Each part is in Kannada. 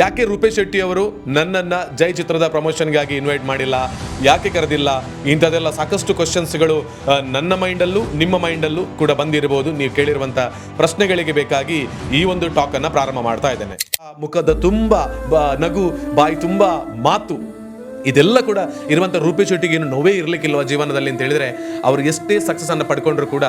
ಯಾಕೆ ರೂಪೇಶ್ ಶೆಟ್ಟಿ ಅವರು ನನ್ನನ್ನ ಜೈ ಚಿತ್ರದ ಪ್ರಮೋಷನ್ಗಾಗಿ ಇನ್ವೈಟ್ ಮಾಡಿಲ್ಲ? ಯಾಕೆ ಕರೆದಿಲ್ಲ? ಇಂಥದೆಲ್ಲ ಸಾಕಷ್ಟು ಕ್ವಶನ್ಸ್ಗಳು ನನ್ನ ಮೈಂಡಲ್ಲೂ, ನಿಮ್ಮ ಮೈಂಡಲ್ಲೂ ಕೂಡ ಬಂದಿರಬಹುದು. ನೀವು ಕೇಳಿರುವಂಥ ಪ್ರಶ್ನೆಗಳಿಗೆ ಬೇಕಾಗಿ ಈ ಒಂದು ಟಾಕನ್ನು ಪ್ರಾರಂಭ ಮಾಡ್ತಾ ಇದ್ದೇನೆ. ಮುಖದ ತುಂಬ ನಗು, ಬಾಯಿ ತುಂಬ ಮಾತು. ಇದೆಲ್ಲ ಕೂಡ ಇರುವಂಥ ರೂಪಿ ಶೆಟ್ಟಿಗೆ ಏನು ನೋವೇ ಇರಲಿಕ್ಕಿಲ್ವ ಜೀವನದಲ್ಲಿ ಅಂತ ಹೇಳಿದ್ರೆ, ಅವರು ಎಷ್ಟೇ ಸಕ್ಸಸ್ ಅನ್ನು ಪಡ್ಕೊಂಡ್ರು ಕೂಡ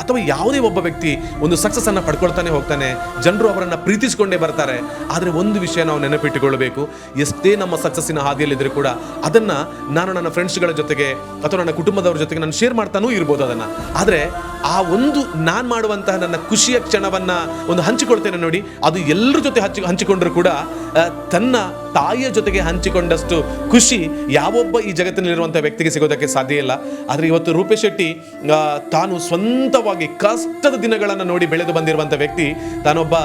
ಅಥವಾ ಯಾವುದೇ ಒಬ್ಬ ವ್ಯಕ್ತಿ ಒಂದು ಸಕ್ಸಸ್ ಅನ್ನು ಪಡ್ಕೊಳ್ತಾನೆ ಹೋಗ್ತಾನೆ, ಜನರು ಅವರನ್ನು ಪ್ರೀತಿಸಿಕೊಂಡೇ ಬರ್ತಾರೆ, ಆದರೆ ಒಂದು ವಿಷಯ ನಾವು ನೆನಪಿಟ್ಟುಕೊಳ್ಳಬೇಕು ಎಷ್ಟೇ ನಮ್ಮ ಸಕ್ಸಸ್ಸಿನ ಹಾದಿಯಲ್ಲಿದ್ದರೂ ಕೂಡ ಅದನ್ನು ನಾನು ನನ್ನ ಫ್ರೆಂಡ್ಸ್ಗಳ ಜೊತೆಗೆ ಅಥವಾ ನನ್ನ ಕುಟುಂಬದವ್ರ ಜೊತೆಗೆ ನಾನು ಶೇರ್ ಮಾಡ್ತಾನೂ ಇರ್ಬೋದು ಅದನ್ನು. ಆದರೆ ಆ ಒಂದು ನಾನು ಮಾಡುವಂತಹ ನನ್ನ ಖುಷಿಯ ಕ್ಷಣವನ್ನು ಒಂದು ಹಂಚಿಕೊಳ್ತೇನೆ ನೋಡಿ. ಅದು ಎಲ್ಲರ ಜೊತೆ ಹಚ್ಚಿ ಹಂಚಿಕೊಂಡ್ರೂ ಕೂಡ ತನ್ನ ತಾಯಿಯ ಜೊತೆಗೆ ಹಂಚಿಕೊಂಡಷ್ಟು ಖುಷಿ ಯಾವೊಬ್ಬ ಈ ಜಗತ್ತಿನಲ್ಲಿರುವಂಥ ವ್ಯಕ್ತಿಗೆ ಸಿಗೋದಕ್ಕೆ ಸಾಧ್ಯ ಇಲ್ಲ. ಆದರೆ ಇವತ್ತು ರೂಪೇಶ್ ಶೆಟ್ಟಿ ತಾನು ಸ್ವಂತವಾಗಿ ಕಷ್ಟದ ದಿನಗಳನ್ನು ನೋಡಿ ಬೆಳೆದು ಬಂದಿರುವಂಥ ವ್ಯಕ್ತಿ, ತಾನೊಬ್ಬ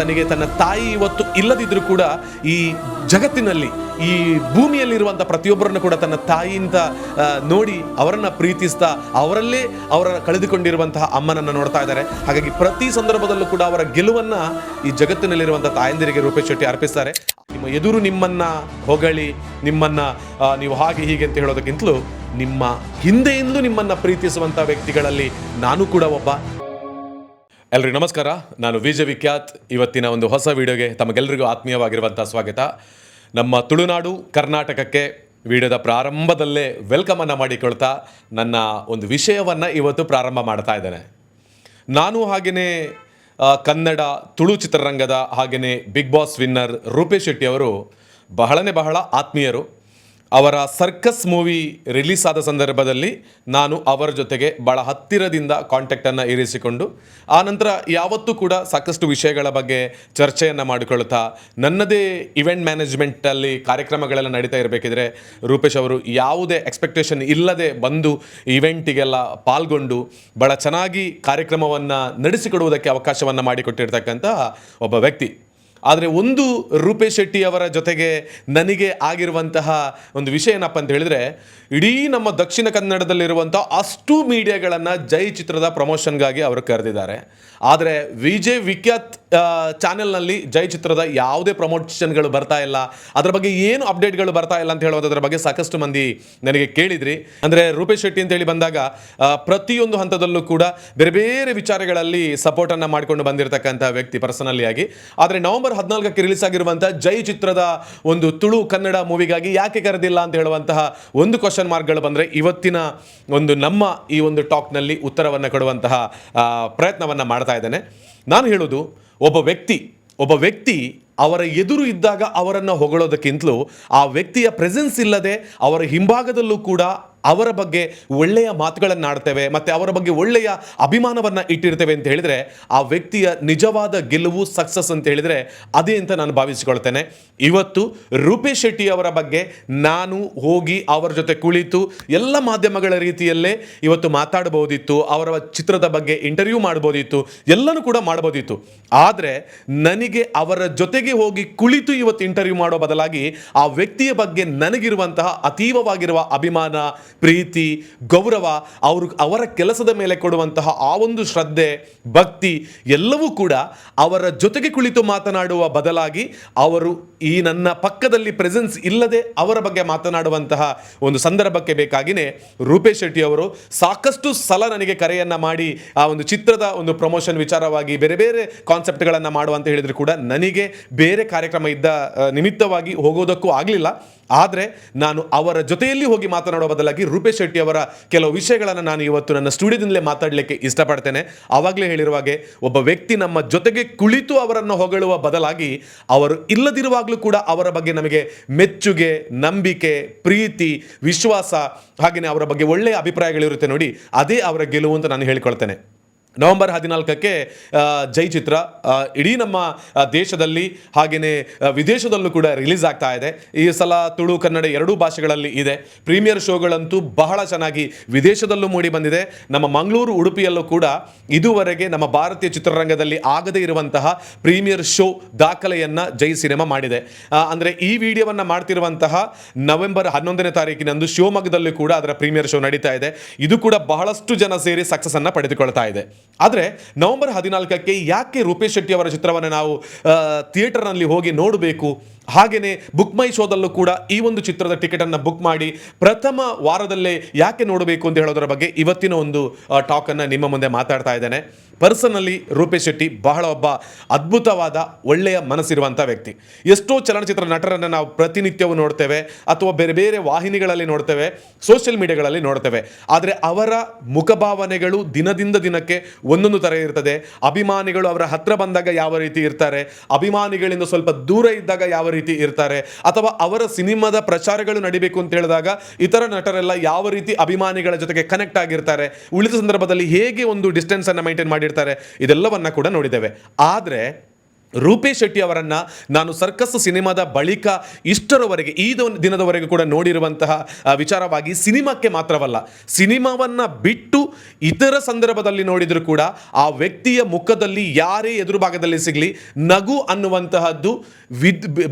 ತನಗೆ ತನ್ನ ತಾಯಿ ಇವತ್ತು ಇಲ್ಲದಿದ್ದರೂ ಕೂಡ ಈ ಜಗತ್ತಿನಲ್ಲಿ, ಈ ಭೂಮಿಯಲ್ಲಿರುವಂಥ ಪ್ರತಿಯೊಬ್ಬರನ್ನು ಕೂಡ ತನ್ನ ತಾಯಿಯಿಂದ ನೋಡಿ ಅವರನ್ನು ಪ್ರೀತಿಸ್ತಾ, ಅವರಲ್ಲೇ ಅವರ ಕಳೆದುಕೊಂಡಿರುವಂತಹ ಅಮ್ಮನನ್ನ ನೋಡ್ತಾ ಇದ್ದಾರೆ. ಹಾಗಾಗಿ ಪ್ರತಿ ಸಂದರ್ಭದಲ್ಲೂ ಕೂಡ ಅವರ ಗೆಲುವನ್ನ ಈ ಜಗತ್ತಿನಲ್ಲಿರುವಂತಹ ತಾಯಂದಿರಿಗೆ ರೂಪೇಶ್ ಶೆಟ್ಟಿ ಅರ್ಪಿಸ್ತಾರೆ. ನಿಮ್ಮ ಎದುರು ನಿಮ್ಮನ್ನ ಹೊಗಳಿ, ನಿಮ್ಮನ್ನ ನೀವು ಹಾಗೆ ಹೀಗೆ ಅಂತ ಹೇಳೋದಕ್ಕಿಂತಲೂ ನಿಮ್ಮ ಹಿಂದೆಯಿಂದಲೂ ನಿಮ್ಮನ್ನ ಪ್ರೀತಿಸುವಂಥ ವ್ಯಕ್ತಿಗಳಲ್ಲಿ ನಾನು ಕೂಡ ಒಬ್ಬ. ಎಲ್ರಿಗೂ ನಮಸ್ಕಾರ. ನಾನು ವಿಜಯ ವಿಖ್ಯಾತ್. ಇವತ್ತಿನ ಒಂದು ಹೊಸ ವಿಡಿಯೋಗೆ ತಮಗೆಲ್ಲರಿಗೂ ಆತ್ಮೀಯವಾಗಿರುವಂತಹ ಸ್ವಾಗತ. ನಮ್ಮ ತುಳುನಾಡು ಕರ್ನಾಟಕಕ್ಕೆ ವಿಡಿಯೋದ ಪ್ರಾರಂಭದಲ್ಲೇ ವೆಲ್ಕಮ್ ಅನ್ನು ಮಾಡಿಕೊಳ್ತಾ ನನ್ನ ಒಂದು ವಿಷಯವನ್ನು ಇವತ್ತು ಪ್ರಾರಂಭ ಮಾಡ್ತಾ ಇದ್ದೇನೆ. ನಾನು ಹಾಗೆಯೇ ಕನ್ನಡ ತುಳು ಚಿತ್ರರಂಗದ ಹಾಗೆಯೇ ಬಿಗ್ ಬಾಸ್ ವಿನ್ನರ್ ರೂಪೇಶ್ ಶೆಟ್ಟಿಯವರು ಬಹಳನೇ ಬಹಳ ಆತ್ಮೀಯರು. ಅವರ ಸರ್ಕಸ್ ಮೂವಿ ರಿಲೀಸ್ ಆದ ಸಂದರ್ಭದಲ್ಲಿ ನಾನು ಅವರ ಜೊತೆಗೆ ಭಾಳ ಹತ್ತಿರದಿಂದ ಕಾಂಟ್ಯಾಕ್ಟನ್ನು ಇರಿಸಿಕೊಂಡು, ಆ ನಂತರ ಯಾವತ್ತೂ ಕೂಡ ಸಾಕಷ್ಟು ವಿಷಯಗಳ ಬಗ್ಗೆ ಚರ್ಚೆಯನ್ನು ಮಾಡಿಕೊಳ್ತಾ, ನನ್ನದೇ ಇವೆಂಟ್ ಮ್ಯಾನೇಜ್ಮೆಂಟಲ್ಲಿ ಕಾರ್ಯಕ್ರಮಗಳೆಲ್ಲ ನಡೀತಾ ಇರಬೇಕಿದ್ರೆ ರೂಪೇಶ್ ಅವರು ಯಾವುದೇ ಎಕ್ಸ್ಪೆಕ್ಟೇಷನ್ ಇಲ್ಲದೆ ಬಂದು ಇವೆಂಟಿಗೆಲ್ಲ ಪಾಲ್ಗೊಂಡು ಭಾಳ ಚೆನ್ನಾಗಿ ಕಾರ್ಯಕ್ರಮವನ್ನು ನಡೆಸಿಕೊಡುವುದಕ್ಕೆ ಅವಕಾಶವನ್ನು ಮಾಡಿಕೊಟ್ಟಿರ್ತಕ್ಕಂಥ ಒಬ್ಬ ವ್ಯಕ್ತಿ. ಆದರೆ ಒಂದು ರೂಪೇಶ್ ಶೆಟ್ಟಿ ಅವರ ಜೊತೆಗೆ ನನಗೆ ಆಗಿರುವಂತಹ ಒಂದು ವಿಷಯ ಏನಪ್ಪ ಅಂತ ಹೇಳಿದ್ರೆ, ಇಡೀ ನಮ್ಮ ದಕ್ಷಿಣ ಕನ್ನಡದಲ್ಲಿರುವಂಥ ಅಷ್ಟು ಮೀಡಿಯಾಗಳನ್ನು ಜೈ ಚಿತ್ರದ ಪ್ರಮೋಷನ್ಗಾಗಿ ಅವರು ಕರೆದಿದ್ದಾರೆ. ಆದರೆ ವಿಜಯ್ ವಿಖ್ಯಾತ್ ಚಾನೆಲ್ನಲ್ಲಿ ಜೈ ಚಿತ್ರದ ಯಾವುದೇ ಪ್ರಮೋಷನ್ಗಳು ಬರ್ತಾ ಇಲ್ಲ. ಅದರ ಬಗ್ಗೆ ಏನು ಅಪ್ಡೇಟ್ಗಳು ಬರ್ತಾ ಇಲ್ಲ ಅಂತ ಹೇಳುವಂಥದ್ರ ಬಗ್ಗೆ ಸಾಕಷ್ಟು ಮಂದಿ ನನಗೆ ಕೇಳಿದ್ರಿ. ಅಂದರೆ ರೂಪೇಶ್ ಶೆಟ್ಟಿ ಅಂತೇಳಿ ಬಂದಾಗ ಪ್ರತಿಯೊಂದು ಹಂತದಲ್ಲೂ ಕೂಡ ಬೇರೆ ಬೇರೆ ವಿಚಾರಗಳಲ್ಲಿ ಸಪೋರ್ಟನ್ನು ಮಾಡಿಕೊಂಡು ಬಂದಿರತಕ್ಕಂಥ ವ್ಯಕ್ತಿ ಪರ್ಸನಲಿ ಆಗಿ. ಆದರೆ ನವೆಂಬರ್ ಹದಿನಾಲ್ಕಕ್ಕೆ ರಿಲೀಸ್ ಆಗಿರುವಂತಹ ಜೈ ಚಿತ್ರದ ಒಂದು ತುಳು ಕನ್ನಡ ಮೂವಿಗಾಗಿ ಯಾಕೆ ಕರೆದಿಲ್ಲ ಅಂತ ಹೇಳುವಂತಹ ಒಂದು ಕ್ವಶನ್ ಮಾರ್ಕ್ಗಳು ಬಂದರೆ ಇವತ್ತಿನ ಒಂದು ನಮ್ಮ ಈ ಒಂದು ಟಾಕ್ನಲ್ಲಿ ಉತ್ತರವನ್ನು ಕೊಡುವಂತಹ ಪ್ರಯತ್ನವನ್ನು ಮಾಡ್ತಾ ಇದ್ದೇನೆ. ನಾನು ಹೇಳೋದು ಒಬ್ಬ ವ್ಯಕ್ತಿ ಒಬ್ಬ ವ್ಯಕ್ತಿ ಅವರ ಎದುರು ಇದ್ದಾಗ ಅವರನ್ನು ಹೊಗಳೋದಕ್ಕಿಂತಲೂ ಆ ವ್ಯಕ್ತಿಯ ಪ್ರೆಸೆನ್ಸ್ ಇಲ್ಲದೆ ಅವರ ಹಿಂಭಾಗದಲ್ಲೂ ಕೂಡ ಅವರ ಬಗ್ಗೆ ಒಳ್ಳೆಯ ಮಾತುಗಳನ್ನು ಆಡ್ತೇವೆ ಮತ್ತು ಅವರ ಬಗ್ಗೆ ಒಳ್ಳೆಯ ಅಭಿಮಾನವನ್ನು ಇಟ್ಟಿರ್ತೇವೆ ಅಂತ ಹೇಳಿದರೆ, ಆ ವ್ಯಕ್ತಿಯ ನಿಜವಾದ ಗೆಲುವು ಸಕ್ಸಸ್ ಅಂತ ಹೇಳಿದರೆ ಅದೇ ಅಂತ ನಾನು ಭಾವಿಸಿಕೊಳ್ತೇನೆ. ಇವತ್ತು ರೂಪೇಶ್ ಶೆಟ್ಟಿ ಅವರ ಬಗ್ಗೆ ನಾನು ಹೋಗಿ ಅವರ ಜೊತೆ ಕುಳಿತು ಎಲ್ಲ ಮಾಧ್ಯಮಗಳ ರೀತಿಯಲ್ಲೇ ಇವತ್ತು ಮಾತಾಡಬಹುದಿತ್ತು, ಅವರ ಚಿತ್ರದ ಬಗ್ಗೆ ಇಂಟರ್ವ್ಯೂ ಮಾಡ್ಬೋದಿತ್ತು ಎಲ್ಲನೂ ಕೂಡ ಮಾಡ್ಬೋದಿತ್ತು ಆದರೆ ನನಗೆ ಅವರ ಜೊತೆಗೆ ಹೋಗಿ ಕುಳಿತು ಇವತ್ತು ಇಂಟರ್ವ್ಯೂ ಮಾಡೋ ಬದಲಾಗಿ ಆ ವ್ಯಕ್ತಿಯ ಬಗ್ಗೆ ನನಗಿರುವಂತಹ ಅತೀವವಾಗಿರುವ ಅಭಿಮಾನ ಪ್ರೀತಿ, ಗೌರವ, ಅವರು ಅವರ ಕೆಲಸದ ಮೇಲೆ ಕೊಡುವಂತಹ ಆ ಒಂದು ಶ್ರದ್ಧೆ, ಭಕ್ತಿ ಎಲ್ಲವೂ ಕೂಡ ಅವರ ಜೊತೆಗೆ ಕುಳಿತು ಮಾತನಾಡುವ ಬದಲಾಗಿ ಅವರು ಈ ನನ್ನ ಪಕ್ಕದಲ್ಲಿ ಪ್ರೆಸೆನ್ಸ್ ಇಲ್ಲದೆ ಅವರ ಬಗ್ಗೆ ಮಾತನಾಡುವಂತಹ ಒಂದು ಸಂದರ್ಭಕ್ಕೆ ಬೇಕಾಗಿಯೇ ರೂಪೇಶ್ ಶೆಟ್ಟಿ ಅವರು ಸಾಕಷ್ಟು ಸಲ ನನಗೆ ಕರೆಯನ್ನು ಮಾಡಿ ಆ ಒಂದು ಚಿತ್ರದ ಒಂದು ಪ್ರಮೋಷನ್ ವಿಚಾರವಾಗಿ ಬೇರೆ ಬೇರೆ ಕಾನ್ಸೆಪ್ಟ್ಗಳನ್ನು ಮಾಡುವಂತ ಹೇಳಿದ್ರು ಕೂಡ ನನಗೆ ಬೇರೆ ಕಾರ್ಯಕ್ರಮ ಇದ್ದ ನಿಮಿತ್ತವಾಗಿ ಹೋಗೋದಕ್ಕೂ ಆಗಲಿಲ್ಲ. ಆದರೆ ನಾನು ಅವರ ಜೊತೆಯಲ್ಲಿ ಹೋಗಿ ಮಾತನಾಡುವ ಬದಲಾಗಿ ರೂಪೇಶ್ ಶೆಟ್ಟಿ ಅವರ ಕೆಲವು ವಿಷಯಗಳನ್ನು ನಾನು ಇವತ್ತು ನನ್ನ ಸ್ಟುಡಿಯೋದಿಂದಲೇ ಮಾತಾಡಲಿಕ್ಕೆ ಇಷ್ಟಪಡ್ತೇನೆ. ಆವಾಗಲೇ ಹೇಳಿರುವ ಹಾಗೆ ಒಬ್ಬ ವ್ಯಕ್ತಿ ನಮ್ಮ ಜೊತೆಗೆ ಕುಳಿತು ಅವರನ್ನು ಹೊಗಳುವ ಬದಲಾಗಿ ಅವರು ಇಲ್ಲದಿರುವಾಗಲೂ ಕೂಡ ಅವರ ಬಗ್ಗೆ ನಮಗೆ ಮೆಚ್ಚುಗೆ, ನಂಬಿಕೆ, ಪ್ರೀತಿ, ವಿಶ್ವಾಸ ಹಾಗೆಯೇ ಅವರ ಬಗ್ಗೆ ಒಳ್ಳೆಯ ಅಭಿಪ್ರಾಯಗಳಿರುತ್ತೆ ನೋಡಿ, ಅದೇ ಅವರ ಗೆಲುವು ಅಂತ ನಾನು ಹೇಳಿಕೊಳ್ತೇನೆ. ನವೆಂಬರ್ ಹದಿನಾಲ್ಕಕ್ಕೆ ಜೈ ಚಿತ್ರ ಇಡೀ ನಮ್ಮ ದೇಶದಲ್ಲಿ ಹಾಗೆಯೇ ವಿದೇಶದಲ್ಲೂ ಕೂಡ ರಿಲೀಸ್ ಆಗ್ತಾ ಇದೆ. ಈ ಸಲ ತುಳು ಕನ್ನಡ ಎರಡೂ ಭಾಷೆಗಳಲ್ಲಿ ಇದೆ. ಪ್ರೀಮಿಯರ್ ಶೋಗಳಂತೂ ಬಹಳ ಚೆನ್ನಾಗಿ ವಿದೇಶದಲ್ಲೂ ಮೂಡಿ ಬಂದಿದೆ. ನಮ್ಮ ಮಂಗಳೂರು, ಉಡುಪಿಯಲ್ಲೂ ಕೂಡ ಇದುವರೆಗೆ ನಮ್ಮ ಭಾರತೀಯ ಚಿತ್ರರಂಗದಲ್ಲಿ ಆಗದೇ ಇರುವಂತಹ ಪ್ರೀಮಿಯರ್ ಶೋ ದಾಖಲೆಯನ್ನು ಜೈ ಸಿನಿಮಾ ಮಾಡಿದೆ. ಅಂದರೆ ಈ ವಿಡಿಯೋವನ್ನು ಮಾಡ್ತಿರುವಂತಹ ನವೆಂಬರ್ ಹನ್ನೊಂದನೇ ತಾರೀಕಿನಂದು ಶಿವಮೊಗ್ಗದಲ್ಲೂ ಕೂಡ ಅದರ ಪ್ರೀಮಿಯರ್ ಶೋ ನಡೀತಾ ಇದೆ. ಇದು ಕೂಡ ಬಹಳಷ್ಟು ಜನ ಸೇರಿ ಸಕ್ಸಸ್ ಅನ್ನ ಪಡೆದುಕೊಳ್ತಾ ಇದೆ. ಆದರೆ ನವೆಂಬರ್ ಹದಿನಾಲ್ಕಕ್ಕೆ ಯಾಕೆ ರೂಪೇಶ್ ಶೆಟ್ಟಿ ಅವರ ಚಿತ್ರವನ್ನು ನಾವು ಥಿಯೇಟರ್ನಲ್ಲಿ ಹೋಗಿ ನೋಡಬೇಕು? ಹಾಗೆಯೇ ಬುಕ್ ಮೈ ಶೋದಲ್ಲೂ ಕೂಡ ಈ ಒಂದು ಚಿತ್ರದ ಟಿಕೆಟನ್ನು ಬುಕ್ ಮಾಡಿ ಪ್ರಥಮ ವಾರದಲ್ಲೇ ಯಾಕೆ ನೋಡಬೇಕು ಅಂತ ಹೇಳೋದರ ಬಗ್ಗೆ ಇವತ್ತಿನ ಒಂದು ಟಾಕನ್ನು ನಿಮ್ಮ ಮುಂದೆ ಮಾತಾಡ್ತಾ ಇದ್ದೇನೆ. ಪರ್ಸನಲಿ ರೂಪೇಶ್ ಶೆಟ್ಟಿ ಬಹಳ ಒಬ್ಬ ಅದ್ಭುತವಾದ ಒಳ್ಳೆಯ ಮನಸ್ಸಿರುವಂಥ ವ್ಯಕ್ತಿ. ಎಷ್ಟೋ ಚಲನಚಿತ್ರ ನಟರನ್ನು ನಾವು ಪ್ರತಿನಿತ್ಯವೂ ನೋಡ್ತೇವೆ, ಅಥವಾ ಬೇರೆ ಬೇರೆ ವಾಹಿನಿಗಳಲ್ಲಿ ನೋಡ್ತೇವೆ, ಸೋಷಿಯಲ್ ಮೀಡಿಯಾಗಳಲ್ಲಿ ನೋಡ್ತೇವೆ. ಆದರೆ ಅವರ ಮುಖಭಾವನೆಗಳು ದಿನದಿಂದ ದಿನಕ್ಕೆ ಒಂದೊಂದು ಥರ ಇರ್ತದೆ. ಅಭಿಮಾನಿಗಳು ಅವರ ಹತ್ರ ಬಂದಾಗ ಯಾವ ರೀತಿ ಇರ್ತಾರೆ, ಅಭಿಮಾನಿಗಳಿಂದ ಸ್ವಲ್ಪ ದೂರ ಇದ್ದಾಗ ಯಾವ ರೀತಿ ಇರ್ತಾರೆ, ಅಥವಾ ಅವರ ಸಿನಿಮಾದ ಪ್ರಚಾರಗಳು ನಡಿಬೇಕು ಅಂತ ಹೇಳಿದಾಗ ಇತರ ನಟರೆಲ್ಲ ಯಾವ ರೀತಿ ಅಭಿಮಾನಿಗಳ ಜೊತೆಗೆ ಕನೆಕ್ಟ್ ಆಗಿರ್ತಾರೆ, ಉಳಿದ ಸಂದರ್ಭದಲ್ಲಿ ಹೇಗೆ ಒಂದು ಡಿಸ್ಟೆನ್ಸನ್ನು ಮೈಂಟೈನ್ ಮಾಡಿರ್ತಾರೆ ಇದೆಲ್ಲವನ್ನ ಕೂಡ ನೋಡಿದ್ದೇವೆ. ಆದರೆ ರೂಪೇಶ್ ಶೆಟ್ಟಿ ಅವರನ್ನು ನಾನು ಸರ್ಕಸ್ ಸಿನಿಮಾದ ಬಳಿಕ ಇಷ್ಟರವರೆಗೆ, ಈ ದಿನದವರೆಗೆ ಕೂಡ ನೋಡಿರುವಂತಹ ವಿಚಾರವಾಗಿ ಸಿನಿಮಾಕ್ಕೆ ಮಾತ್ರವಲ್ಲ, ಸಿನಿಮಾವನ್ನ ಬಿಟ್ಟು ಇತರ ಸಂದರ್ಭದಲ್ಲಿ ನೋಡಿದರೂ ಕೂಡ ಆ ವ್ಯಕ್ತಿಯ ಮುಖದಲ್ಲಿ ಯಾರೇ ಎದುರು ಭಾಗದಲ್ಲಿ ಸಿಗಲಿ, ನಗು ಅನ್ನುವಂತಹದ್ದು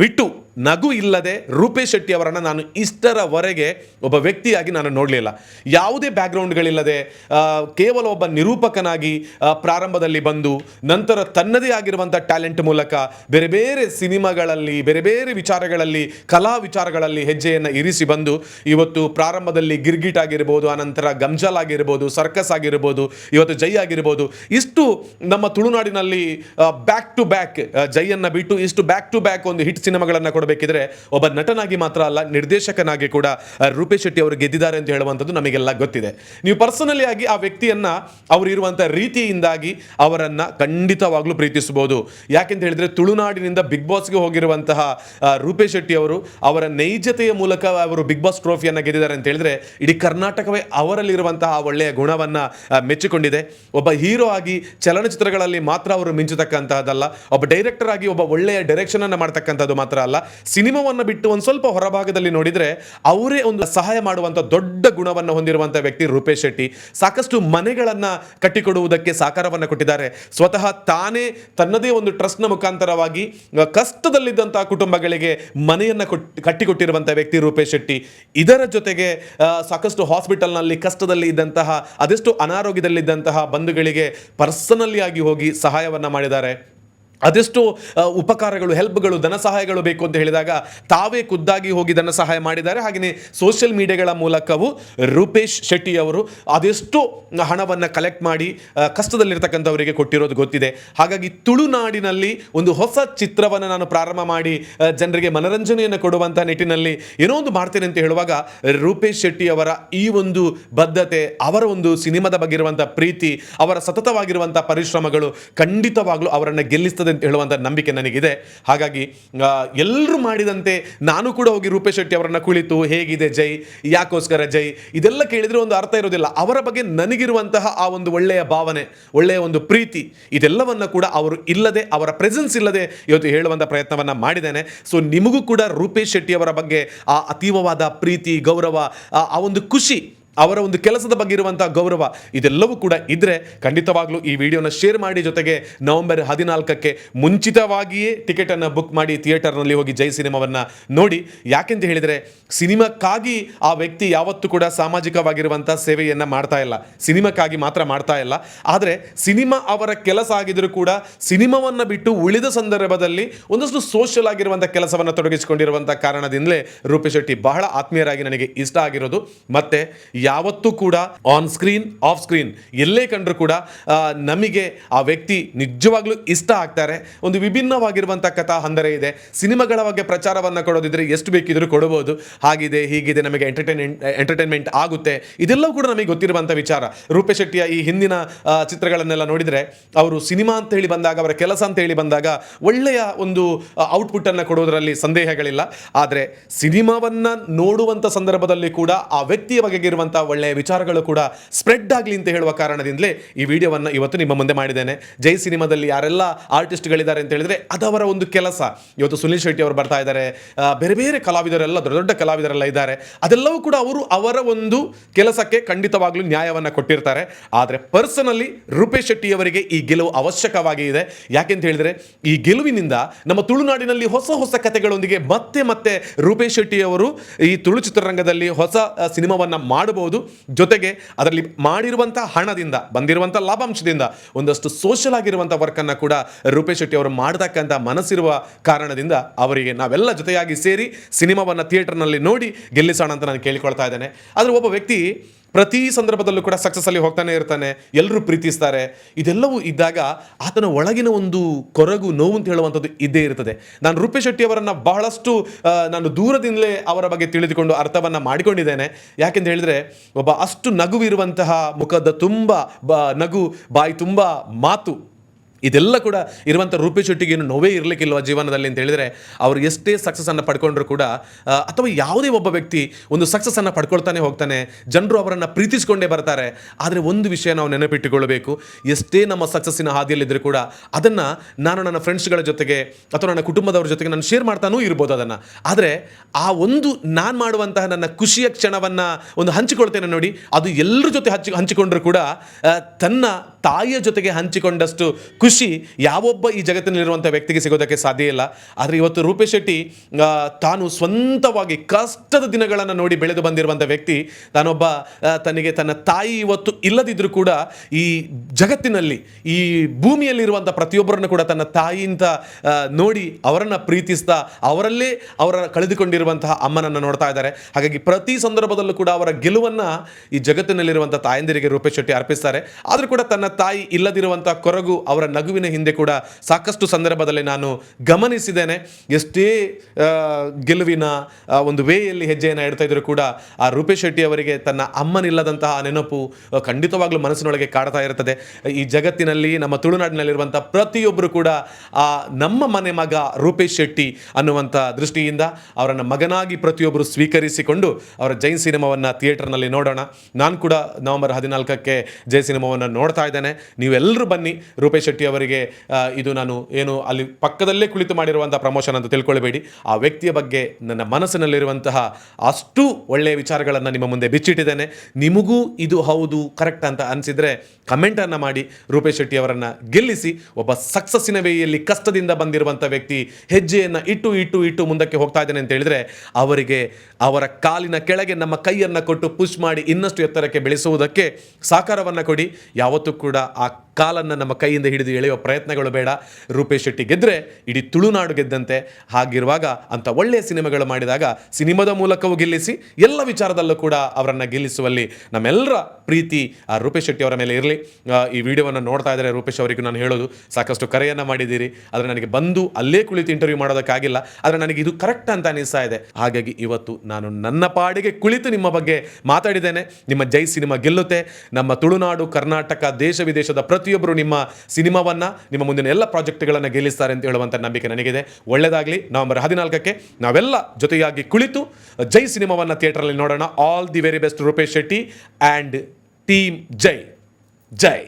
ಬಿಟ್ಟು ನಗು ಇಲ್ಲದೆ ರೂಪೇಶ್ ಶೆಟ್ಟಿ ಅವರನ್ನು ನಾನು ಇಷ್ಟರವರೆಗೆ ಒಬ್ಬ ವ್ಯಕ್ತಿಯಾಗಿ ನಾನು ನೋಡಲಿಲ್ಲ. ಯಾವುದೇ ಬ್ಯಾಕ್ಗ್ರೌಂಡ್ಗಳಿಲ್ಲದೆ ಕೇವಲ ಒಬ್ಬ ನಿರೂಪಕನಾಗಿ ಪ್ರಾರಂಭದಲ್ಲಿ ಬಂದು, ನಂತರ ತನ್ನದೇ ಆಗಿರುವಂಥ ಟ್ಯಾಲೆಂಟ್ ಮೂಲಕ ಬೇರೆ ಬೇರೆ ಸಿನಿಮಾಗಳಲ್ಲಿ, ಬೇರೆ ಬೇರೆ ವಿಚಾರಗಳಲ್ಲಿ, ಕಲಾ ವಿಚಾರಗಳಲ್ಲಿ ಹೆಜ್ಜೆಯನ್ನು ಇರಿಸಿ ಬಂದು, ಇವತ್ತು ಪ್ರಾರಂಭದಲ್ಲಿ ಗಿರ್ಗಿಟ್ ಆಗಿರ್ಬೋದು, ಆನಂತರ ಗಂಜಲ್ ಆಗಿರ್ಬೋದು, ಸರ್ಕಸ್ ಆಗಿರ್ಬೋದು, ಇವತ್ತು ಜೈ ಆಗಿರ್ಬೋದು, ಇಷ್ಟು ನಮ್ಮ ತುಳುನಾಡಿನಲ್ಲಿ ಬ್ಯಾಕ್ ಟು ಬ್ಯಾಕ್ ಜೈಯನ್ನು ಬಿಟ್ಟು ಇಷ್ಟು ಬ್ಯಾಕ್ ಟು ಬ್ಯಾಕ್ ಒಂದು ಹಿಟ್ ಸಿನಿಮಾಗಳನ್ನು ಕೊಡಬೇಕಿದ್ರೆ ಒಬ್ಬ ನಟನಾಗಿ ಮಾತ್ರ ಅಲ್ಲ, ನಿರ್ದೇಶಕನಾಗಿ ಕೂಡ ರೂಪೇಶ್ ಶೆಟ್ಟಿ ಅವರು ಗೆದ್ದಿದ್ದಾರೆ ಅಂತ ಹೇಳುವಂಥದ್ದು ನಮಗೆಲ್ಲ ಗೊತ್ತಿದೆ. ನೀವು ಪರ್ಸನಲಿ ಆಗಿ ಆ ವ್ಯಕ್ತಿಯನ್ನ ಅವರು ಇರುವಂಥ ರೀತಿಯಿಂದಾಗಿ ಅವರನ್ನ ಖಂಡಿತವಾಗ್ಲೂ ಪ್ರೀತಿಸಬಹುದು. ಯಾಕೆಂತ ಹೇಳಿದ್ರೆ ತುಳುನಾಡಿನಿಂದ ಬಿಗ್ ಬಾಸ್ಗೆ ಹೋಗಿರುವಂತಹ ರೂಪೇಶ್ ಶೆಟ್ಟಿ ಅವರು ಅವರ ನೈಜತೆಯ ಮೂಲಕ ಅವರು ಬಿಗ್ ಬಾಸ್ ಟ್ರೋಫಿಯನ್ನು ಗೆದ್ದಿದ್ದಾರೆ ಅಂತ ಹೇಳಿದ್ರೆ ಇಡೀ ಕರ್ನಾಟಕವೇ ಅವರಲ್ಲಿರುವಂತಹ ಒಳ್ಳೆಯ ಗುಣವನ್ನ ಮೆಚ್ಚಿಕೊಂಡಿದೆ. ಒಬ್ಬ ಹೀರೋ ಆಗಿ ಚಲನಚಿತ್ರಗಳಲ್ಲಿ ಮಾತ್ರ ಅವರು ಮಿಂಚತಕ್ಕಂತಹದ್ದಲ್ಲ, ಒಬ್ಬ ಡೈರೆಕ್ಟರ್ ಆಗಿ ಒಬ್ಬ ಒಳ್ಳೆಯ ಡೈರೆಕ್ಷನ್ ಅನ್ನ ಮಾಡ್ತಕ್ಕಂಥದ್ದು ಮಾತ್ರ ಅಲ್ಲ. ಸಿನಿಮಾವನ್ನು ಬಿಟ್ಟು ಒಂದು ಸ್ವಲ್ಪ ಹೊರಭಾಗದಲ್ಲಿ ನೋಡಿದರೆ ಅವರೇ ಒಂದು ಸಹಾಯ ಮಾಡುವಂಥ ದೊಡ್ಡ ಗುಣವನ್ನು ಹೊಂದಿರುವಂಥ ವ್ಯಕ್ತಿ ರೂಪೇಶ್ ಶೆಟ್ಟಿ. ಸಾಕಷ್ಟು ಮನೆಗಳನ್ನು ಕಟ್ಟಿಕೊಡುವುದಕ್ಕೆ ಸಾಕಾರವನ್ನು ಕೊಟ್ಟಿದ್ದಾರೆ. ಸ್ವತಃ ತಾನೇ ತನ್ನದೇ ಒಂದು ಟ್ರಸ್ಟ್ನ ಮುಖಾಂತರವಾಗಿ ಕಷ್ಟದಲ್ಲಿದ್ದಂಥ ಕುಟುಂಬಗಳಿಗೆ ಮನೆಯನ್ನು ಕೊಟ್ಟು ಕಟ್ಟಿಕೊಟ್ಟಿರುವಂಥ ವ್ಯಕ್ತಿ ರೂಪೇಶ್ ಶೆಟ್ಟಿ. ಇದರ ಜೊತೆಗೆ ಸಾಕಷ್ಟು ಹಾಸ್ಪಿಟಲ್ನಲ್ಲಿ ಕಷ್ಟದಲ್ಲಿ ಇದ್ದಂತಹ ಅದೆಷ್ಟು ಅನಾರೋಗ್ಯದಲ್ಲಿದ್ದಂತಹ ಬಂಧುಗಳಿಗೆ ಪರ್ಸನಲಿ ಆಗಿ ಹೋಗಿ ಸಹಾಯವನ್ನು ಮಾಡಿದ್ದಾರೆ. ಅದೆಷ್ಟು ಉಪಕಾರಗಳು, ಹೆಲ್ಪ್ಗಳು, ಧನ ಸಹಾಯಗಳು ಬೇಕು ಅಂತ ಹೇಳಿದಾಗ ತಾವೇ ಖುದ್ದಾಗಿ ಹೋಗಿ ಧನ ಸಹಾಯ ಮಾಡಿದ್ದಾರೆ. ಹಾಗೆಯೇ ಸೋಷಿಯಲ್ ಮೀಡಿಯಾಗಳ ಮೂಲಕವೂ ರೂಪೇಶ್ ಶೆಟ್ಟಿ ಅವರು ಅದೆಷ್ಟು ಹಣವನ್ನು ಕಲೆಕ್ಟ್ ಮಾಡಿ ಕಷ್ಟದಲ್ಲಿರ್ತಕ್ಕಂಥವರಿಗೆ ಕೊಟ್ಟಿರೋದು ಗೊತ್ತಿದೆ. ಹಾಗಾಗಿ ತುಳುನಾಡಿನಲ್ಲಿ ಒಂದು ಹೊಸ ಚಿತ್ರವನ್ನು ನಾನು ಪ್ರಾರಂಭ ಮಾಡಿ ಜನರಿಗೆ ಮನರಂಜನೆಯನ್ನು ಕೊಡುವಂಥ ನಿಟ್ಟಿನಲ್ಲಿ ಏನೋ ಒಂದು ಮಾಡ್ತೇನೆ ಅಂತ ಹೇಳುವಾಗ ರೂಪೇಶ್ ಶೆಟ್ಟಿ ಅವರ ಈ ಒಂದು ಬದ್ಧತೆ, ಅವರ ಒಂದು ಸಿನಿಮಾದ ಬಗ್ಗೆ ಇರುವಂಥ ಪ್ರೀತಿ, ಅವರ ಸತತವಾಗಿರುವಂಥ ಪರಿಶ್ರಮಗಳು ಖಂಡಿತವಾಗಲೂ ಅವರನ್ನು ಗೆಲ್ಲಿಸ್ತದೆ ಅಂತ ಹೇಳುವಂಥ ನಂಬಿಕೆ ನನಗಿದೆ. ಹಾಗಾಗಿ ಎಲ್ಲರೂ ಮಾಡಿದಂತೆ ನಾನು ಕೂಡ ಹೋಗಿ ರೂಪೇಶ್ ಶೆಟ್ಟಿ ಅವರನ್ನು ಕುಳಿತು ಹೇಗಿದೆ ಜೈ, ಯಾಕೋಸ್ಕರ ಜೈ, ಇದೆಲ್ಲ ಕೇಳಿದರೆ ಒಂದು ಅರ್ಥ ಇರೋದಿಲ್ಲ. ಅವರ ಬಗ್ಗೆ ನನಗಿರುವಂತಹ ಆ ಒಂದು ಒಳ್ಳೆಯ ಭಾವನೆ, ಒಳ್ಳೆಯ ಒಂದು ಪ್ರೀತಿ, ಇದೆಲ್ಲವನ್ನು ಕೂಡ ಅವರು ಇಲ್ಲದೆ, ಅವರ ಪ್ರೆಸೆನ್ಸ್ ಇಲ್ಲದೆ ಇವತ್ತು ಹೇಳುವಂಥ ಪ್ರಯತ್ನವನ್ನು ಮಾಡಿದ್ದೇನೆ. ಸೊ ನಿಮಗೂ ಕೂಡ ರೂಪೇಶ್ ಶೆಟ್ಟಿ ಅವರ ಬಗ್ಗೆ ಆ ಅತೀವವಾದ ಪ್ರೀತಿ, ಗೌರವ ಆ ಒಂದು ಖುಷಿ ಅವರ ಒಂದು ಕೆಲಸದ ಬಗ್ಗೆ ಇರುವಂತಹ ಗೌರವ ಇದೆಲ್ಲವೂ ಕೂಡ ಇದ್ರೆ ಖಂಡಿತವಾಗ್ಲೂ ಈ ವಿಡಿಯೋನ ಶೇರ್ ಮಾಡಿ ಜೊತೆಗೆ ನವೆಂಬರ್ ಹದಿನಾಲ್ಕಕ್ಕೆ ಮುಂಚಿತವಾಗಿಯೇ ಟಿಕೆಟ್ ಅನ್ನು ಬುಕ್ ಮಾಡಿ ಥಿಯೇಟರ್ನಲ್ಲಿ ಹೋಗಿ ಜೈ ಸಿನಿಮಾವನ್ನ ನೋಡಿ. ಯಾಕೆಂತ ಹೇಳಿದ್ರೆ ಸಿನಿಮಾಕ್ಕಾಗಿ ಆ ವ್ಯಕ್ತಿ ಯಾವತ್ತೂ ಕೂಡ ಸಾಮಾಜಿಕವಾಗಿರುವಂತಹ ಸೇವೆಯನ್ನ ಮಾಡ್ತಾ ಇಲ್ಲ. ಸಿನಿಮಾಕ್ಕಾಗಿ ಮಾತ್ರ ಮಾಡ್ತಾ ಇಲ್ಲ. ಆದರೆ ಸಿನಿಮಾ ಅವರ ಕೆಲಸ ಆಗಿದ್ರೂ ಕೂಡ ಸಿನಿಮಾವನ್ನ ಬಿಟ್ಟು ಉಳಿದ ಸಂದರ್ಭದಲ್ಲಿ ಒಂದಷ್ಟು ಸೋಷಿಯಲ್ ಆಗಿರುವಂಥ ಕೆಲಸವನ್ನು ತೊಡಗಿಸಿಕೊಂಡಿರುವಂಥ ಕಾರಣದಿಂದಲೇ ರೂಪೇಶ್ ಶೆಟ್ಟಿ ಬಹಳ ಆತ್ಮೀಯರಾಗಿ ನನಗೆ ಇಷ್ಟ ಆಗಿರೋದು. ಮತ್ತೆ ಯಾವತ್ತೂ ಕೂಡ ಆನ್ ಸ್ಕ್ರೀನ್ ಆಫ್ ಸ್ಕ್ರೀನ್ ಎಲ್ಲೇ ಕಂಡರೂ ಕೂಡ ನಮಗೆ ಆ ವ್ಯಕ್ತಿ ನಿಜವಾಗ್ಲೂ ಇಷ್ಟ ಆಗ್ತಾರೆ. ಒಂದು ವಿಭಿನ್ನವಾಗಿರುವಂಥ ಕಥಾ ಅಂದರೆ ಇದೆ. ಸಿನಿಮಾಗಳ ಬಗ್ಗೆ ಪ್ರಚಾರವನ್ನು ಕೊಡೋದಿದ್ರೆ ಎಷ್ಟು ಬೇಕಿದ್ರೂ ಕೊಡಬಹುದು ಹಾಗಿದೆ, ಹೀಗಿದೆ, ನಮಗೆ ಎಂಟರ್ಟೈನ್ಮೆಂಟ್ ಎಂಟರ್ಟೈನ್ಮೆಂಟ್ ಆಗುತ್ತೆ. ಇದೆಲ್ಲವೂ ಕೂಡ ನಮಗೆ ಗೊತ್ತಿರುವಂಥ ವಿಚಾರ. ರೂಪೇಶ್ ಶೆಟ್ಟಿಯ ಈ ಹಿಂದಿನ ಚಿತ್ರಗಳನ್ನೆಲ್ಲ ನೋಡಿದರೆ ಅವರು ಸಿನಿಮಾ ಅಂತ ಹೇಳಿ ಬಂದಾಗ, ಅವರ ಕೆಲಸ ಅಂತ ಹೇಳಿ ಬಂದಾಗ ಒಳ್ಳೆಯ ಒಂದು ಔಟ್ಪುಟ್ಟನ್ನು ಕೊಡೋದರಲ್ಲಿ ಸಂದೇಹಗಳಿಲ್ಲ. ಆದರೆ ಸಿನಿಮಾವನ್ನು ನೋಡುವಂಥ ಸಂದರ್ಭದಲ್ಲಿ ಕೂಡ ಆ ವ್ಯಕ್ತಿಯ ಬಗ್ಗೆ ಇರುವಂಥ ಒಳ್ಳೆಯ ವಿಚಾರಗಳು ಕೂಡ ಸ್ಪ್ರೆಡ್ ಆಗಲಿ ಅಂತ ಹೇಳುವ ಕಾರಣದಿಂದಲೇ ಈ ವಿಡಿಯೋವನ್ನು ಇವತ್ತು ನಿಮ್ಮ ಮುಂದೆ ಮಾಡಿದ್ದೇನೆ. ಜೈ ಸಿನಿಮಾದಲ್ಲಿ ಯಾರೆಲ್ಲ ಆರ್ಟಿಸ್ಟ್ಗಳಿದ್ದಾರೆ ಅಂತ ಹೇಳಿದ್ರೆ ಅದವರ ಒಂದು ಕೆಲಸ. ಇವತ್ತು ಸುನಿಲ್ ಶೆಟ್ಟಿ ಅವರು ಬರ್ತಾ ಇದ್ದಾರೆ. ಬೇರೆ ಬೇರೆ ಕಲಾವಿದರೆಲ್ಲ, ದೊಡ್ಡ ದೊಡ್ಡ ಕಲಾವಿದರೆಲ್ಲ ಇದ್ದಾರೆ. ಅದೆಲ್ಲವೂ ಕೂಡ ಅವರು ಅವರ ಒಂದು ಕೆಲಸಕ್ಕೆ ಖಂಡಿತವಾಗ್ಲೂ ನ್ಯಾಯವನ್ನು ಕೊಟ್ಟಿರ್ತಾರೆ. ಆದರೆ ಪರ್ಸನಲಿ ರೂಪೇಶ್ ಶೆಟ್ಟಿ ಅವರಿಗೆ ಈ ಗೆಲುವು ಅವಶ್ಯಕವಾಗಿ ಇದೆ. ಯಾಕೆಂತ ಹೇಳಿದ್ರೆ ಈ ಗೆಲುವಿನಿಂದ ನಮ್ಮ ತುಳುನಾಡಿನಲ್ಲಿ ಹೊಸ ಹೊಸ ಕಥೆಗಳೊಂದಿಗೆ ಮತ್ತೆ ಮತ್ತೆ ರೂಪೇಶ್ ಶೆಟ್ಟಿ ಅವರು ಈ ತುಳು ಚಿತ್ರರಂಗದಲ್ಲಿ ಹೊಸ ಸಿನಿಮಾವನ್ನ ಮಾಡಬಹುದು ಮಾಡಬಹುದು ಜೊತೆಗೆ ಅದರಲ್ಲಿ ಮಾಡಿರುವಂಥ ಹಣದಿಂದ, ಬಂದಿರುವಂಥ ಲಾಭಾಂಶದಿಂದ ಒಂದಷ್ಟು ಸೋಷಲ್ ಆಗಿರುವಂಥ ವರ್ಕನ್ನು ಕೂಡ ರೂಪೇಶ್ ಶೆಟ್ಟಿ ಅವರು ಮಾಡತಕ್ಕಂಥ ಮನಸ್ಸಿರುವ ಕಾರಣದಿಂದ ಅವರಿಗೆ ನಾವೆಲ್ಲ ಜೊತೆಯಾಗಿ ಸೇರಿ ಸಿನಿಮಾವನ್ನು ಥಿಯೇಟರ್ನಲ್ಲಿ ನೋಡಿ ಗೆಲ್ಲಿಸೋಣ ಅಂತ ನಾನು ಕೇಳಿಕೊಳ್ತಾ ಇದ್ದೇನೆ. ಆದರೆ ಒಬ್ಬ ವ್ಯಕ್ತಿ ಪ್ರತಿ ಸಂದರ್ಭದಲ್ಲೂ ಕೂಡ ಸಕ್ಸಸ್ ಅಲ್ಲಿ ಹೋಗ್ತಾನೆ ಇರ್ತಾನೆ ಎಲ್ಲರೂ ಪ್ರೀತಿಸ್ತಾರೆ. ಇದೆಲ್ಲವೂ ಇದ್ದಾಗ ಆತನ ಒಳಗಿನ ಒಂದು ಕೊರಗು, ನೋವು ಅಂತ ಹೇಳುವಂಥದ್ದು ಇದ್ದೇ ಇರ್ತದೆ. ನಾನು ರೂಪೇಶ್ ಶೆಟ್ಟಿ ಅವರನ್ನ ಬಹಳಷ್ಟು ನಾನು ದೂರದಿಂದಲೇ ಅವರ ಬಗ್ಗೆ ತಿಳಿದುಕೊಂಡು ಅರ್ಥವನ್ನ ಮಾಡಿಕೊಂಡಿದ್ದೇನೆ. ಯಾಕೆಂತ ಹೇಳಿದ್ರೆ, ಒಬ್ಬ ಅಷ್ಟು ನಗುವಿರುವಂತಹ ಮುಖದ ತುಂಬ ಬ, ನಗು, ಬಾಯಿ ತುಂಬ ಮಾತು ಇದೆಲ್ಲ ಕೂಡ ಇರುವಂಥ ರೂಪಿ ಶೆಟ್ಟಿಗೆ ಏನು ನೋವೇ ಇರಲಿಕ್ಕಿಲ್ವ ಜೀವನದಲ್ಲಿ ಅಂತ ಹೇಳಿದರೆ ಅವರು ಎಷ್ಟೇ ಸಕ್ಸಸ್ಸನ್ನು ಪಡ್ಕೊಂಡ್ರು ಕೂಡ ಅಥವಾ ಯಾವುದೇ ಒಬ್ಬ ವ್ಯಕ್ತಿ ಒಂದು ಸಕ್ಸಸ್ಸನ್ನು ಪಡ್ಕೊಳ್ತಾನೆ ಹೋಗ್ತಾನೆ, ಜನರು ಅವರನ್ನು ಪ್ರೀತಿಸ್ಕೊಂಡೇ ಬರ್ತಾರೆ, ಆದರೆ ಒಂದು ವಿಷಯ ನಾವು ನೆನಪಿಟ್ಟುಕೊಳ್ಳಬೇಕು ಎಷ್ಟೇ ನಮ್ಮ ಸಕ್ಸಸ್ಸಿನ ಹಾದಿಯಲ್ಲಿದ್ದರೂ ಕೂಡ ಅದನ್ನು ನಾನು ನನ್ನ ಫ್ರೆಂಡ್ಸ್ಗಳ ಜೊತೆಗೆ ಅಥವಾ ನನ್ನ ಕುಟುಂಬದವ್ರ ಜೊತೆಗೆ ನಾನು ಶೇರ್ ಮಾಡ್ತಾನೂ ಇರ್ಬೋದು ಅದನ್ನು. ಆದರೆ ಆ ಒಂದು ನಾನು ಮಾಡುವಂತಹ ನನ್ನ ಖುಷಿಯ ಕ್ಷಣವನ್ನು ಒಂದು ಹಂಚಿಕೊಳ್ತೇನೆ ನೋಡಿ, ಅದು ಎಲ್ಲರ ಜೊತೆ ಹಂಚಿ ಹಂಚಿಕೊಂಡ್ರೂ ಕೂಡ ತನ್ನ ತಾಯಿಯ ಜೊತೆಗೆ ಹಂಚಿಕೊಂಡಷ್ಟು ಯಾವೊಬ್ಬ ಈ ಜಗತ್ತಿನಲ್ಲಿರುವಂಥ ವ್ಯಕ್ತಿಗೆ ಸಿಗೋದಕ್ಕೆ ಸಾಧ್ಯ ಇಲ್ಲ. ಆದರೆ ಇವತ್ತು ರೂಪೇಶ್ ಶೆಟ್ಟಿ ತಾನು ಸ್ವಂತವಾಗಿ ಕಷ್ಟದ ದಿನಗಳನ್ನು ನೋಡಿ ಬೆಳೆದು ಬಂದಿರುವಂಥ ವ್ಯಕ್ತಿ ತಾನೊಬ್ಬ ತನಗೆ ತನ್ನ ತಾಯಿ ಇವತ್ತು ಇಲ್ಲದಿದ್ದರೂ ಕೂಡ ಈ ಜಗತ್ತಿನಲ್ಲಿ, ಈ ಭೂಮಿಯಲ್ಲಿರುವಂಥ ಪ್ರತಿಯೊಬ್ಬರನ್ನು ಕೂಡ ತನ್ನ ತಾಯಿಯಿಂದ ನೋಡಿ ಅವರನ್ನು ಪ್ರೀತಿಸ್ತಾ ಅವರಲ್ಲೇ ಅವರ ಕಳೆದುಕೊಂಡಿರುವಂತಹ ಅಮ್ಮನನ್ನು ನೋಡ್ತಾ ಇದ್ದಾರೆ. ಹಾಗಾಗಿ ಪ್ರತಿ ಸಂದರ್ಭದಲ್ಲೂ ಕೂಡ ಅವರ ಗೆಲುವನ್ನು ಈ ಜಗತ್ತಿನಲ್ಲಿರುವಂಥ ತಾಯಂದಿರಿಗೆ ರೂಪೇಶ್ ಶೆಟ್ಟಿ ಅರ್ಪಿಸ್ತಾರೆ. ಆದರೂ ಕೂಡ ತನ್ನ ತಾಯಿ ಇಲ್ಲದಿರುವಂಥ ಕೊರಗು ಅವರ ನಗುವಿನ ಹಿಂದೆ ಕೂಡ ಸಾಕಷ್ಟು ಸಂದರ್ಭದಲ್ಲಿ ನಾನು ಗಮನಿಸಿದ್ದೇನೆ. ಎಷ್ಟೇ ಗೆಲುವಿನ ಒಂದು ವೇಯಲ್ಲಿ ಹೆಜ್ಜೆಯನ್ನು ಇಡ್ತಾ ಇದ್ರು ಕೂಡ ಆ ರೂಪೇಶ್ ಶೆಟ್ಟಿ ಅವರಿಗೆ ತನ್ನ ಅಮ್ಮನಿಲ್ಲದಂತಹ ನೆನಪು ಖಂಡಿತವಾಗ್ಲೂ ಮನಸ್ಸಿನೊಳಗೆ ಕಾಡ್ತಾ ಇರ್ತದೆ ಈ ಜಗತ್ತಿನಲ್ಲಿ, ನಮ್ಮ ತುಳುನಾಡಿನಲ್ಲಿರುವಂಥ ಪ್ರತಿಯೊಬ್ಬರು ಕೂಡ ಆ ನಮ್ಮ ಮನೆ ಮಗ ರೂಪೇಶ್ ಶೆಟ್ಟಿ ಅನ್ನುವಂಥ ದೃಷ್ಟಿಯಿಂದ ಅವರನ್ನು ಮಗನಾಗಿ ಪ್ರತಿಯೊಬ್ಬರು ಸ್ವೀಕರಿಸಿಕೊಂಡು ಅವರ ಜೈನ್ ಸಿನಿಮಾವನ್ನು ಥಿಯೇಟರ್ನಲ್ಲಿ ನೋಡೋಣ. ನಾನು ಕೂಡ ನವೆಂಬರ್ ಹದಿನಾಲ್ಕಕ್ಕೆ ಜೈ ಸಿನಿಮಾವನ್ನು ನೋಡ್ತಾ ಇದ್ದೇನೆ. ನೀವೆಲ್ಲರೂ ಬನ್ನಿ ರೂಪೇಶ್ ಶೆಟ್ಟಿ ಅವರಿಗೆ ಇದು ನಾನು ಏನು ಅಲ್ಲಿ ಪಕ್ಕದಲ್ಲೇ ಕುಳಿತು ಮಾಡಿರುವಂಥ ಪ್ರಮೋಷನ್ ಅಂತ ತಿಳ್ಕೊಳ್ಬೇಡಿ. ಆ ವ್ಯಕ್ತಿಯ ಬಗ್ಗೆ ನನ್ನ ಮನಸ್ಸಿನಲ್ಲಿರುವಂತಹ ಅಷ್ಟು ಒಳ್ಳೆಯ ವಿಚಾರಗಳನ್ನು ನಿಮ್ಮ ಮುಂದೆ ಬಿಚ್ಚಿಟ್ಟಿದ್ದೇನೆ. ನಿಮಗೂ ಇದು ಹೌದು, ಕರೆಕ್ಟ್ ಅಂತ ಅನಿಸಿದರೆ ಕಮೆಂಟನ್ನು ಮಾಡಿ. ರೂಪೇಶ್ ಶೆಟ್ಟಿ ಅವರನ್ನು ಗೆಲ್ಲಿಸಿ. ಒಬ್ಬ ಸಕ್ಸಸ್ಸಿನ ವೇಯಲ್ಲಿ ಕಷ್ಟದಿಂದ ಬಂದಿರುವಂಥ ವ್ಯಕ್ತಿ ಹೆಜ್ಜೆಯನ್ನು ಇಟ್ಟು ಇಟ್ಟು ಇಟ್ಟು ಮುಂದಕ್ಕೆ ಹೋಗ್ತಾ ಇದ್ದಾನೆ ಅಂತ ಹೇಳಿದರೆ ಅವರಿಗೆ ಅವರ ಕಾಲಿನ ಕೆಳಗೆ ನಮ್ಮ ಕೈಯನ್ನು ಕೊಟ್ಟು ಪುಷ್ ಮಾಡಿ ಇನ್ನಷ್ಟು ಎತ್ತರಕ್ಕೆ ಬೆಳೆಸುವುದಕ್ಕೆ ಸಹಕಾರವನ್ನು ಕೊಡಿ. ಯಾವತ್ತೂ ಕೂಡ ಆ ಕಾಲನ್ನು ನಮ್ಮ ಕೈಯಿಂದ ಹಿಡಿದು ಎಳೆಯುವ ಪ್ರಯತ್ನಗಳು ಬೇಡ. ರೂಪೇಶ್ ಶೆಟ್ಟಿ ಗೆದ್ದರೆ ಇಡೀ ತುಳುನಾಡು ಗೆದ್ದಂತೆ. ಹಾಗಿರುವಾಗ ಅಂಥ ಒಳ್ಳೆಯ ಸಿನಿಮಾಗಳು ಮಾಡಿದಾಗ ಸಿನಿಮಾದ ಮೂಲಕವೂ ಗೆಲ್ಲಿಸಿ, ಎಲ್ಲ ವಿಚಾರದಲ್ಲೂ ಕೂಡ ಅವರನ್ನು ಗೆಲ್ಲಿಸುವಲ್ಲಿ ನಮ್ಮೆಲ್ಲರ ಪ್ರೀತಿ ಆ ರೂಪೇಶ್ ಶೆಟ್ಟಿ ಅವರ ಮೇಲೆ ಇರಲಿ. ಈ ವಿಡಿಯೋವನ್ನು ನೋಡ್ತಾ ಇದ್ದರೆ ರೂಪೇಶ್ ಅವರಿಗೂ ನಾನು ಹೇಳೋದು, ಸಾಕಷ್ಟು ಕರೆಯನ್ನು ಮಾಡಿದ್ದೀರಿ. ಆದರೆ ನನಗೆ ಬಂದು ಅಲ್ಲೇ ಕುಳಿತು ಇಂಟರ್ವ್ಯೂ ಮಾಡೋದಕ್ಕಾಗಿಲ್ಲ. ಆದರೆ ನನಗೆ ಇದು ಕರೆಕ್ಟ್ ಅಂತ ಅನಿಸ್ತಾ ಇದೆ. ಹಾಗಾಗಿ ಇವತ್ತು ನಾನು ನನ್ನ ಪಾಡಿಗೆ ಕುಳಿತು ನಿಮ್ಮ ಬಗ್ಗೆ ಮಾತಾಡಿದ್ದೇನೆ. ನಿಮ್ಮ ಜೈ ಸಿನಿಮಾ ಗೆಲ್ಲುತ್ತೆ. ನಮ್ಮ ತುಳುನಾಡು, ಕರ್ನಾಟಕ, ದೇಶ ವಿದೇಶದ ಪ್ರತಿಯೊಬ್ಬರು ನಿಮ್ಮ ಸಿನಿಮಾವನ್ನು, ನಿಮ್ಮ ಮುಂದಿನ ಎಲ್ಲ ಪ್ರಾಜೆಕ್ಟ್ಗಳನ್ನು ಗೆಲ್ಲಿಸ್ತಾರೆ ಅಂತ ಹೇಳುವಂಥ ನಂಬಿಕೆ ನನಗಿದೆ. ಒಳ್ಳೆಯದಾಗಲಿ ನವೆಂಬರ್ ಹದಿನಾಲ್ಕಕ್ಕೆ ನಾವೆಲ್ಲ ಜೊತೆಯಾಗಿ ಕುಳಿತು, ಜೈ ಸಿನಿಮಾವನ್ನು ಥಿಯೇಟ್ರಲ್ಲಿ ನೋಡೋಣ. All the very best Rupesh Shetty. And team Jai. Jai.